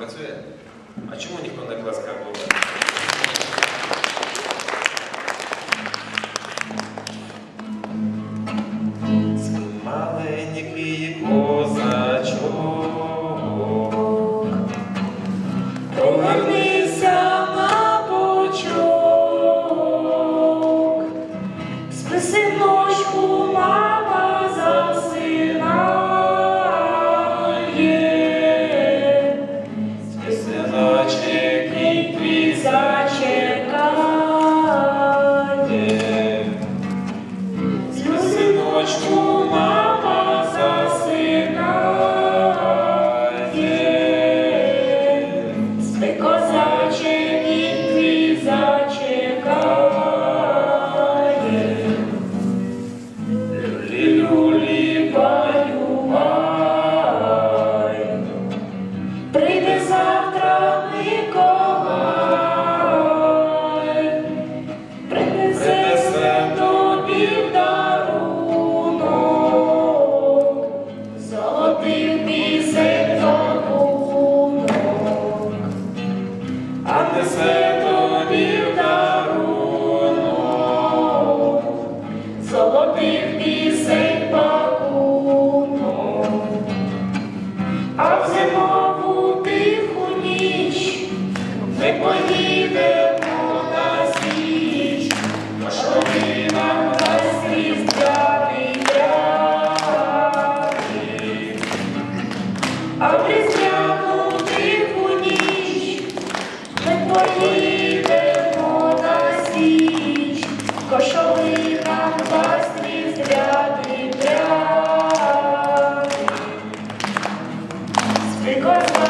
Працює? А чому ніхто не плескає аплодисменти? much а в зимову тиху ніч ми поїдемо на січ, тож коли нам дасть різдвяний ярмарки. Because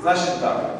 Значить так.